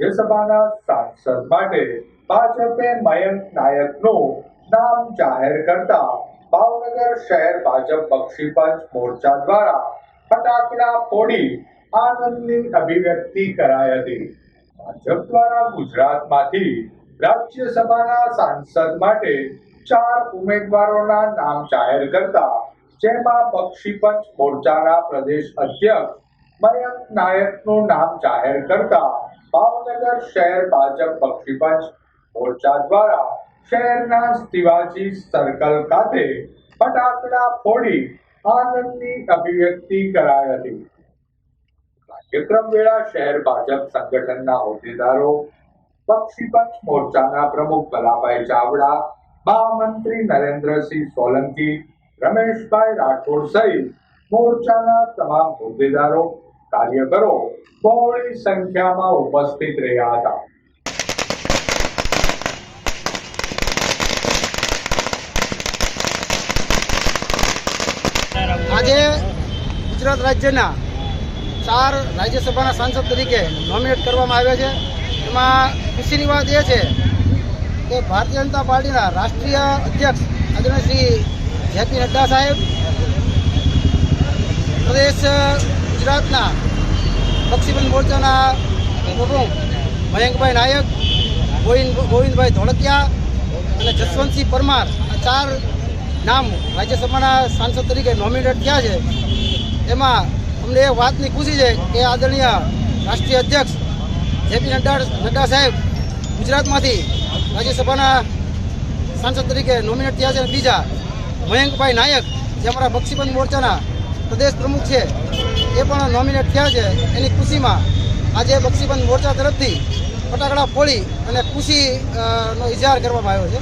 રાજ્યસભાના સાંસદ માટે ભાજપે મયંક નાયકનું નામ જાહેર કરતા ભાવનગર શહેર ભાજપ બક્ષીપંચ મોરચા દ્વારા ફટાકડા ફોડી આનંદની અભિવ્યક્તિ કરાઈ હતી. ભાજપ દ્વારા ગુજરાતમાંથી રાજ્યસભાના સાંસદ માટે ચાર ઉમેદવારોના નામ જાહેર કરતા જેમાં બક્ષીપંચ મોરચાના પ્રદેશ અધ્યક્ષ મયંક નાયકનું નામ જાહેર કરતા ભાવનગર શહેર ભાજપ પક્ષીપંચ મોરચા દ્વારા શહેરના શિવાજી સર્કલ ખાતે ફટાકડા ફોડી આનંદની અભિવ્યક્તિ કરાઈ હતી. કાર્યક્રમ વેળા શહેર ભાજપ સંગઠનના હોદ્દેદારો પક્ષીપંચ મોરચાના પ્રમુખ ભલાભાઈ ચાવડા મહામંત્રી નરેન્દ્રસિંહ સોલંકી, રમેશભાઈ રાઠોડ સહિત મોરચાના તમામ હોદ્દેદારો કાર્યકરો બહોળી સંખ્યામાં ઉપસ્થિત રહ્યા હતા. આજે ગુજરાત રાજ્યના ચાર રાજ્યસભાના સાંસદ તરીકે નોમિનેટ કરવામાં આવ્યા છે. એમાં ખુશીની વાત એ છે કે ભારતીય જનતા પાર્ટીના રાષ્ટ્રીય અધ્યક્ષ આદરણીય શ્રી જેપી નડ્ડા સાહેબ, પ્રદેશ ગુજરાતના બક્ષીબંધ મોરચાના પ્રમુખ મયંકભાઈ નાયક, ગોવિંદ ગોવિંદભાઈ ધોળકિયા અને જસવંતસિંહ પરમાર આ ચાર નામ રાજ્યસભાના સાંસદ તરીકે નોમિનેટ થયા છે. એમાં અમને એ વાતની ખુશી છે કે આદરણીય રાષ્ટ્રીય અધ્યક્ષ જેપી નડ્ડા નડ્ડા સાહેબ ગુજરાતમાંથી રાજ્યસભાના સાંસદ તરીકે નોમિનેટ થયા છે અને બીજા મયંકભાઈ નાયક જે અમારા બક્ષીબંધ મોરચાના પ્રદેશ પ્રમુખ છે એ પણ નોમિનેટ થયા છે. એની ખુશીમાં આજે બક્ષીબંધ મોરચા તરફથી ફટાકડા ફોડી અને ખુશીનો અ, ઇજહાર કરવામાં આવ્યો છે.